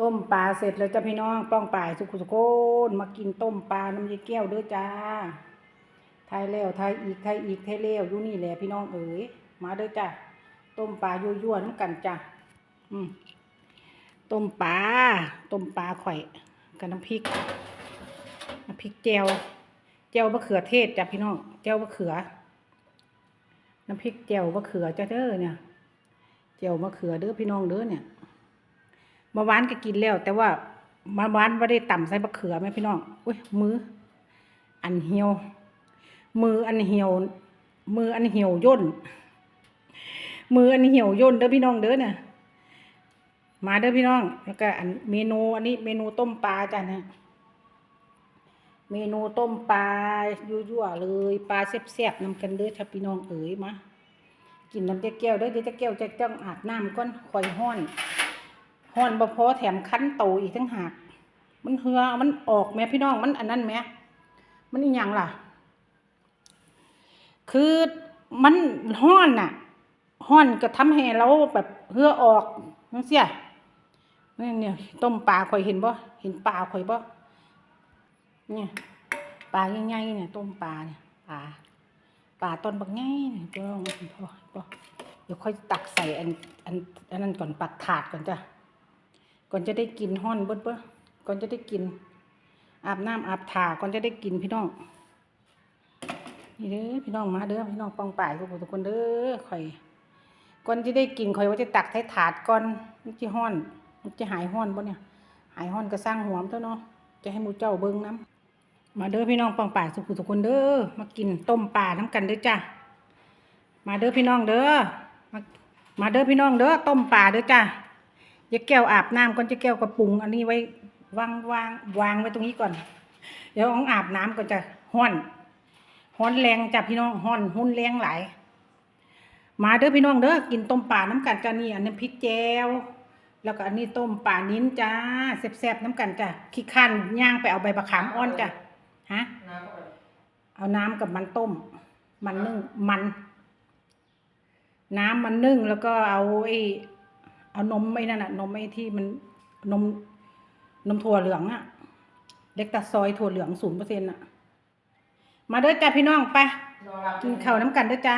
ต้มปลาเสร็จแล้วจ้ะพี่น้องป้องป่ายสุขุสุโคนมากินต้มปลาน้ำยายแก้วเด้อจ้าไทยแล้วไทยอีกไทยอีกไทยแล้วอยู่นี่แหละพี่น้องเอ๋ยมาเด้อจ้าต้มปลายั่วๆน้ำกันจ้ะอืมต้มปลาต้มปลาข่อยกับน้ำพริกน้ำพริกแจวแจวมะเขือเทศจ้ะพี่น้องแจวมะเขือ น้ำพริกแจวมะเขือจ้ะเด้อเนี่ยแจวมะเขือเด้อพี่น้องเด้อเนี่ย เมื่อวานก็กินแล้ว แต่ว่าเมื่อวานไม่ได้ต่ำใส่บะเขือไหมพี่น้องอุ้ยมือ อันเหี่ยว มืออันเหี่ยว มืออันเหี่ยวย่น มืออันเหี่ยวย่นเด้อพี่น้องเด้อเนี่ยมาเด้อพี่น้อง แล้วก็อันเมนูอันนี้เมนูต้มปลาจ้ะเนี่ยเมนูต้มปลายั่วๆเลยปลาแซ่บๆนำกันเด้อถ้าพี่น้องเอ๋ยมากินน้ำเจ๊แก้วเด้อเดี๋ยวเจ๊แก้วจะต้องอาบน้ำก่อนคอยห้อน ฮ้อนบ่พอแถมคั้นโตอีกทั้งหาก มันเหือมันออกแม่พี่น้องมันอันนั้นแม่มันอีหยังล่ะ คือมันฮ้อนน่ะฮ้อนก็ทำให้เราแบบเหือออกจังเสียนี่เนี่ยต้มปลาข่อยเห็นบ่เห็นปลาข่อยบ่เนี่ยปลาใหญ่ๆเนี่ยต้มปลาเนี่ยปลาปลาต้นบักใหญ่เนี่ยพี่น้องพอพอเดี๋ยวค่อยตักใส่อันอันอันนั้นก่อนปักถาดก่อนจ้ะ ก่อนจะได้กินห้อนเบิดเบ้อก่อนจะได้กิน อาบน้ำอาบถ่าก่อนจะได้กินพี่น้องนี่เด้อพี่น้องมาเด้อพี่น้องปองป่ายทุกคนทุกคนเด้อข่อยก่อนจะได้กินข่อยว่าจะตักใส่ถาดก่อนมันจะห้อนมันจะหายห้อนบ่เนี่ย หายห้อนก็สร้างหัวมเท่าเนาะจะให้มูเจ้าเบิ่งน้ำมาเด้อพี่น้องปองป่ายทุกคนทุกคนเด้อมากินต้มปลาน้ำกันเด้อจ้ะมาเด้อพี่น้องเด้อมามาเด้อพี่น้องเด้อต้มปลาเด้อจ้ะ ยายแก้วอาบน้ำก่อนยายแก้วก็ปรุง อันนี้ไว้วางวางวางไว้ตรงนี้ก่อน เดี๋ยวของอาบน้ำก่อนจะห้อนห้อนแรงจ้ะพี่น้องห้อนหุ้นแรงหลายมาเด้อพี่น้องเด้อกินต้มป่าน้ำกันจ้านี่อันนี้พริกแจวแล้วก็อันนี้ต้มป่านิ้นจ้าแซ่บๆน้ำกันจ้ะขี้ข้นย่างไปเอาใบมะขามอ่อนจ้ะฮะเข้าไปเอาน้ำกับมันต้ม มันนึ่งมัน น้ำมันนึ่งแล้วก็เอาไอ้ เอานมไอ้นั่นน่ะนมไอ้ที่มันนมนมถั่วเหลืองอะเล็กตาซอยถั่วเหลืองศูนย์เปอร์เซ็นต์อะมาเด้อจ้าพี่น้องไปรอรับกินข้าวน้ำกันเด้อจ้า